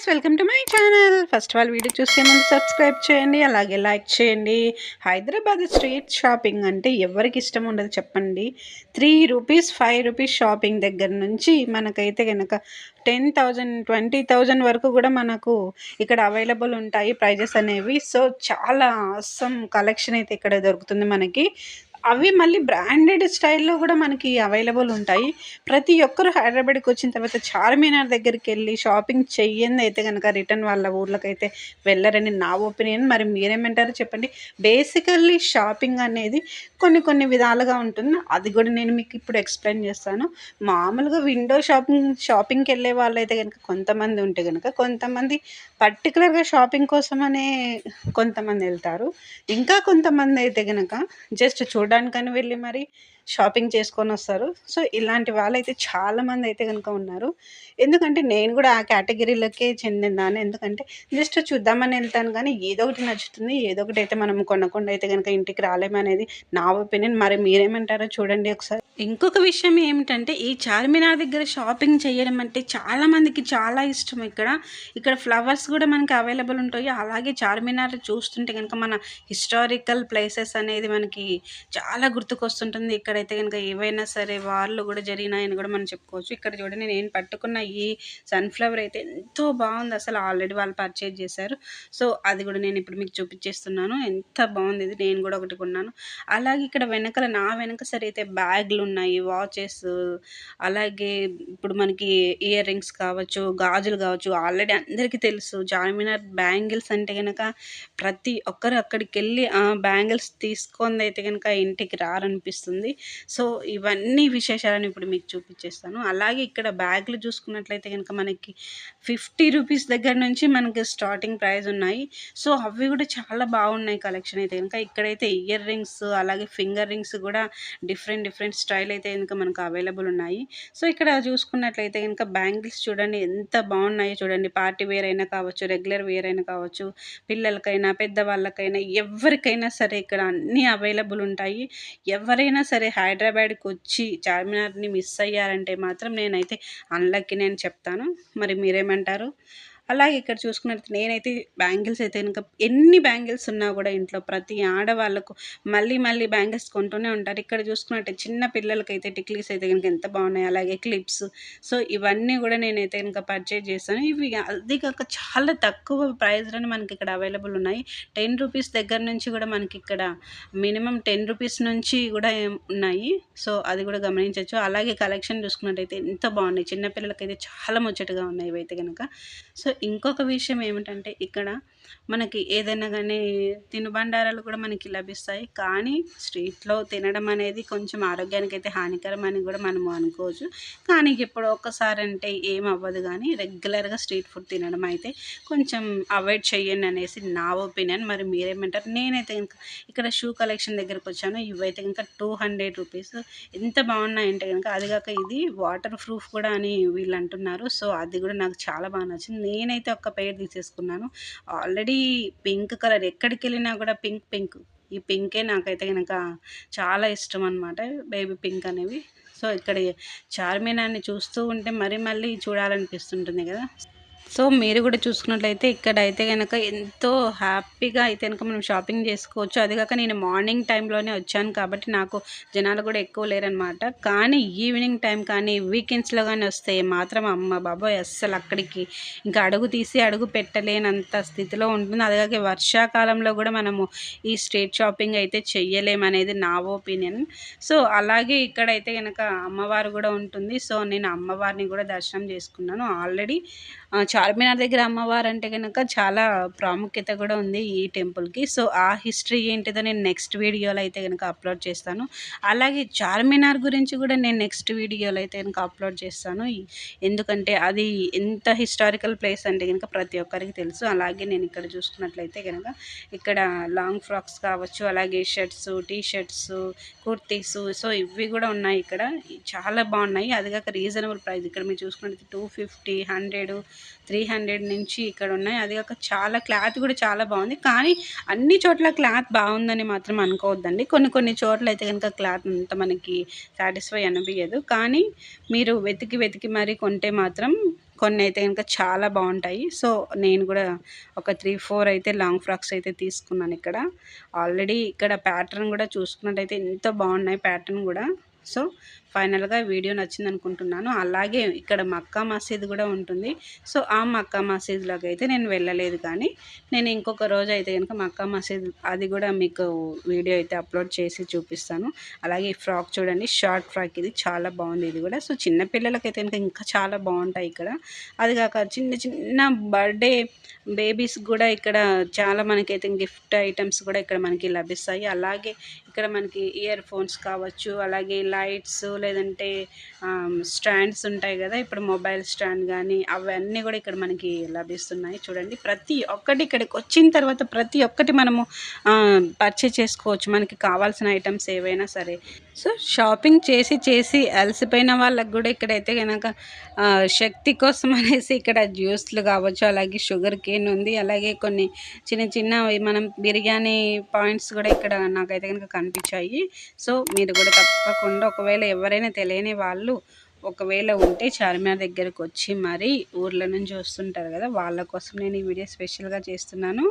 Guys welcome to my channel first of all video చూసే ముందు subscribe చేయండి అలాగే లైక్ చేయండి. హైదరాబాద్ స్ట్రీట్ షాపింగ్ అంటే ఎవరికి ఇష్టం ఉండదు చెప్పండి. Three rupees five rupees shopping దగ్గర నుంచి మనకైతే కనుక టెన్ థౌజండ్ ట్వంటీ థౌజండ్ వరకు కూడా మనకు ఇక్కడ అవైలబుల్ ఉంటాయి ప్రైజెస్ అనేవి. సో చాలా అసమ్ కలెక్షన్ అయితే ఇక్కడ దొరుకుతుంది మనకి. అవి మళ్ళీ బ్రాండెడ్ స్టైల్లో కూడా మనకి అవైలబుల్ ఉంటాయి. ప్రతి ఒక్కరు హైదరాబాద్కి వచ్చిన తర్వాత చార్మినార్ దగ్గరికి వెళ్ళి షాపింగ్ చెయ్యంది అయితే కనుక రిటర్న్ వాళ్ళ ఊర్లకైతే వెళ్ళరని నా ఒపీనియన్ మరి మీరేమంటారు చెప్పండి. బేసికల్లీ షాపింగ్ అనేది కొన్ని కొన్ని విధాలుగా ఉంటుంది. అది కూడా నేను మీకు ఇప్పుడు ఎక్స్ప్లెయిన్ చేస్తాను. మామూలుగా విండో షాపింగ్ షాపింగ్కి వెళ్ళే వాళ్ళైతే కనుక కొంతమంది ఉంటే కనుక కొంతమంది పర్టికులర్గా షాపింగ్ కోసమనే కొంతమంది వెళ్తారు. ఇంకా కొంతమంది అయితే కనుక జస్ట్ చూడడానికని వెళ్ళి మరి షాపింగ్ చేసుకొని వస్తారు. సో ఇలాంటి వాళ్ళైతే చాలామంది అయితే కనుక ఉన్నారు. ఎందుకంటే నేను కూడా ఆ కేటగిరీలోకే చెందిందాను ఎందుకంటే జస్ట్ చూద్దామని వెళ్తాను కానీ ఏదో ఒకటి నచ్చుతుంది. ఏదో ఒకటి అయితే మనం కొనకుండా అయితే కనుక ఇంటికి రాలేమనేది నా ఒపీనియన్. మరి మీరేమంటారో చూడండి ఒకసారి. ఇంకొక విషయం ఏమిటంటే ఈ చార్మినార్ దగ్గర షాపింగ్ చేయడం అంటే చాలామందికి చాలా ఇష్టం ఇక్కడ. ఇక్కడ ఫ్లవర్స్ కూడా మనకి అవైలబుల్ ఉంటాయి. అలాగే చార్మినార్ చూస్తుంటే కనుక మన హిస్టారికల్ ప్లేసెస్ అనేది మనకి చాలా గుర్తుకొస్తుంటుంది. అయితే కనుక ఏవైనా సరే వాళ్ళు కూడా జరిగినాయని కూడా మనం చెప్పుకోవచ్చు. ఇక్కడ చూడండి నేను పట్టుకున్న ఈ సన్ఫ్లవర్ అయితే ఎంతో బాగుంది. అసలు ఆల్రెడీ వాళ్ళు పర్చేజ్ చేశారు. సో అది కూడా నేను ఇప్పుడు మీకు చూపించేస్తున్నాను. ఎంత బాగుంది ఇది. నేను కూడా ఒకటి కొన్నాను. అలాగే ఇక్కడ వెనకాల నా వెనక సరే అయితే బ్యాగ్లు ఉన్నాయి. వాచెస్ అలాగే ఇప్పుడు మనకి ఇయర్ రింగ్స్ కావచ్చు గాజులు కావచ్చు. ఆల్రెడీ అందరికీ తెలుసు. చార్మినార్ బ్యాంగిల్స్ అంటే కనుక ప్రతి ఒక్కరు అక్కడికి వెళ్ళి ఆ బ్యాంగిల్స్ తీసుకొని అయితే కనుక ఇంటికి రారనిపిస్తుంది. సో ఇవన్నీ విశేషాలను ఇప్పుడు మీకు చూపించేస్తాను అలాగే ఇక్కడ బ్యాగులు చూసుకున్నట్లయితే కనుక మనకి ఫిఫ్టీ రూపీస్ దగ్గర నుంచి మనకి స్టార్టింగ్ ప్రైస్ ఉన్నాయి. సో అవి కూడా చాలా బాగున్నాయి కలెక్షన్ అయితే కనుక ఇక్కడైతే ఇయర్ రింగ్స్ అలాగే ఫింగర్ రింగ్స్ కూడా డిఫరెంట్ డిఫరెంట్ స్టైల్ అయితే కనుక మనకు అవైలబుల్ ఉన్నాయి. సో ఇక్కడ చూసుకున్నట్లయితే కనుక బ్యాంగిల్స్ చూడండి ఎంత బాగున్నాయో చూడండి. పార్టీ వేర్ అయినా కావచ్చు రెగ్యులర్ వేర్ అయినా కావచ్చు పిల్లలకైనా పెద్దవాళ్ళకైనా ఎవరికైనా సరే ఇక్కడ అన్నీ అవైలబుల్ ఉంటాయి. ఎవరైనా సరే హైదరాబాద్కి వచ్చి చార్మినార్ని మిస్ అయ్యారంటే మాత్రం నేనైతే అన్లక్కి నేను చెప్తాను. మరి మీరేమంటారు? అలాగే ఇక్కడ చూసుకున్నట్టు నేనైతే బ్యాంగిల్స్ అయితే ఇంకా ఎన్ని బ్యాంగిల్స్ ఉన్నా కూడా ఇంట్లో ప్రతి ఆడవాళ్ళకు మళ్ళీ మళ్ళీ బ్యాంగిల్స్ కొంటూనే ఉంటారు. ఇక్కడ చూసుకున్నట్టే చిన్న పిల్లలకైతే టిక్లీస్ అయితే కనుక ఎంత బాగున్నాయి. అలాగే క్లిప్స్. సో ఇవన్నీ కూడా నేనైతే కనుక పర్చేజ్ చేశాను. ఇవి అది కాక చాలా తక్కువ ప్రైస్లోనే మనకి ఇక్కడ అవైలబుల్ ఉన్నాయి. టెన్ రూపీస్ దగ్గర నుంచి కూడా మనకి ఇక్కడ మినిమం టెన్ రూపీస్ నుంచి కూడా ఉన్నాయి. సో అది కూడా గమనించవచ్చు. అలాగే కలెక్షన్ చూసుకున్నట్టయితే ఎంత బాగున్నాయి. చిన్నపిల్లలకైతే చాలా ముచ్చటగా ఉన్నాయి ఇవైతే కనుక. సో ఇంకొక విషయం ఏమిటంటే ఇక్కడ మనకి ఏదైనా కానీ తినుబండారాలు కూడా మనకి లభిస్తాయి. కానీ స్ట్రీట్లో తినడం అనేది కొంచెం ఆరోగ్యానికి అయితే హానికరం అని కూడా మనము అనుకోవచ్చు. కానీ ఇప్పుడు ఒక్కసారి అంటే ఏం అవ్వదు కానీ రెగ్యులర్గా స్ట్రీట్ ఫుడ్ తినడం అయితే కొంచెం అవాయిడ్ చేయండి అనేసి నా ఒపీనియన్. మరి మీరేమంటారు? నేనైతే ఇంకా ఇక్కడ షూ కలెక్షన్ దగ్గరకు వచ్చాను. ఇవైతే ఇంకా టూ హండ్రెడ్ రూపీస్. ఎంత బాగున్నాయంటే కనుక అది కాక ఇది వాటర్ ప్రూఫ్ కూడా అని వీళ్ళు అంటున్నారు. సో అది కూడా నాకు చాలా బాగా నచ్చింది. నేనైతే ఒక్క పేరు తీసేసుకున్నాను. ఆల్రెడీ పింక్ కలర్ ఎక్కడికి వెళ్ళినా కూడా పింక్ పింక్. ఈ పింకే నాకైతే కనుక చాలా ఇష్టం అనమాట బేబీ పింక్ అనేవి. సో ఇక్కడ చార్మినార్ని చూస్తూ ఉంటే మరీ మళ్ళీ చూడాలనిపిస్తుంటుంది కదా. సో మీరు కూడా చూసుకున్నట్లయితే ఇక్కడ అయితే కనుక ఎంతో హ్యాపీగా అయితే కనుక మనం షాపింగ్ చేసుకోవచ్చు. అది కాక నేను మార్నింగ్ టైంలోనే వచ్చాను కాబట్టి నాకు జనాలు కూడా ఎక్కువ లేరనమాట కానీ ఈవినింగ్ టైం కానీ వీకెండ్స్లో కానీ వస్తే మాత్రం అమ్మ బాబాయ్ అస్సలు అక్కడికి ఇంకా అడుగు తీసి అడుగు పెట్టలేనంత స్థితిలో ఉంటుంది. అది వర్షాకాలంలో కూడా మనము ఈ స్ట్రీట్ షాపింగ్ అయితే చెయ్యలేమనేది నా ఒపీనియన్. సో అలాగే ఇక్కడైతే కనుక అమ్మవారు కూడా ఉంటుంది. సో నేను అమ్మవారిని కూడా దర్శనం చేసుకున్నాను ఆల్రెడీ. చార్మినార్ దగ్గర అమ్మవారు అంటే కనుక చాలా ప్రాముఖ్యత కూడా ఉంది ఈ టెంపుల్కి. సో ఆ హిస్టరీ ఏంటిదో నేను నెక్స్ట్ వీడియోలో అయితే కనుక అప్లోడ్ చేస్తాను. అలాగే చార్మినార్ గురించి కూడా నేను నెక్స్ట్ వీడియోలో అయితే కనుక అప్లోడ్ చేస్తాను. ఎందుకంటే అది ఎంత హిస్టారికల్ ప్లేస్ అంటే కనుక ప్రతి ఒక్కరికి తెలుసు. అలాగే నేను ఇక్కడ చూసుకున్నట్లయితే కనుక ఇక్కడ లాంగ్ ఫ్రాక్స్ కావచ్చు అలాగే shirts T shirts kurtis so ఇవి కూడా ఉన్నాయి ఇక్కడ. చాలా బాగున్నాయి. అది కాక రీజనబుల్ ప్రైస్. ఇక్కడ మీరు చూసుకున్నట్లయితే two fifty hundred three hundred నుంచి ఇక్కడ ఉన్నాయి. అది కాక చాలా క్లాత్ కూడా చాలా బాగుంది. కానీ అన్ని చోట్ల క్లాత్ బాగుందని మాత్రం అనుకోవద్దండి. కొన్ని కొన్ని చోట్ల అయితే కనుక క్లాత్ అంత మనకి సాటిస్ఫై అనిపించదు కానీ మీరు వెతికి వెతికి మరీ కొంటే మాత్రం కొన్ని అయితే కనుక చాలా బాగుంటాయి. సో నేను కూడా ఒక త్రీ ఫోర్ అయితే లాంగ్ ఫ్రాక్స్ అయితే తీసుకున్నాను ఇక్కడ. ఆల్రెడీ ఇక్కడ ప్యాటర్న్ కూడా చూసుకున్నట్టయితే ఎంత బాగున్నాయి ప్యాటర్న్ కూడా. సో ఫైనల్గా వీడియో నచ్చింది అనుకుంటున్నాను అలాగే ఇక్కడ మక్కా మసీద్ కూడా ఉంటుంది. సో ఆ మక్కా మసీద్లోకి అయితే నేను వెళ్ళలేదు కానీ నేను ఇంకొక రోజు అయితే కనుక మక్కా మసీద్ అది కూడా మీకు వీడియో అయితే అప్లోడ్ చేసి చూపిస్తాను. అలాగే ఈ ఫ్రాక్ చూడండి షార్ట్ ఫ్రాక్ ఇది చాలా బాగుంది ఇది కూడా. సో చిన్న పిల్లలకైతే కనుక ఇంకా చాలా బాగుంటాయి ఇక్కడ. అది కాక చిన్న చిన్న బర్త్డే బేబీస్ కూడా ఇక్కడ చాలా మనకైతే గిఫ్ట్ ఐటమ్స్ కూడా ఇక్కడ మనకి లభిస్తాయి. అలాగే ఇక్కడ మనకి ఇయర్ ఫోన్స్ కావచ్చు అలాగే లైట్స్ లేదంటే స్టాండ్స్ ఉంటాయి కదా ఇప్పుడు మొబైల్ స్టాండ్ కానీ అవన్నీ కూడా ఇక్కడ మనకి లభిస్తున్నాయి. చూడండి ప్రతి ఒక్కటి ఇక్కడికి వచ్చిన తర్వాత ప్రతి ఒక్కటి మనము పర్చేజ్ చేసుకోవచ్చు. మనకి కావాల్సిన ఐటమ్స్ ఏవైనా సరే. సో షాపింగ్ చేసి చేసి అలసిపోయిన వాళ్ళకి కూడా ఇక్కడైతే కనుక శక్తి కోసం అనేసి ఇక్కడ జ్యూస్లు కావచ్చు అలాగే షుగర్ కేన్ ఉంది. అలాగే కొన్ని చిన్న చిన్న మనం బిర్యానీ పాయింట్స్ కూడా ఇక్కడ నాకైతే కనుక కనిపించాయి. సో మీరు కూడా తప్పకుండా ఒకవేళ ఎవరైనా తెలియని వాళ్ళు ఒకవేళ ఉంటే చార్మినార్ దగ్గరకు వచ్చి మరి ఊర్ల నుంచి వస్తుంటారు కదా వాళ్ళ కోసం నేను ఈ వీడియో స్పెషల్గా చేస్తున్నాను.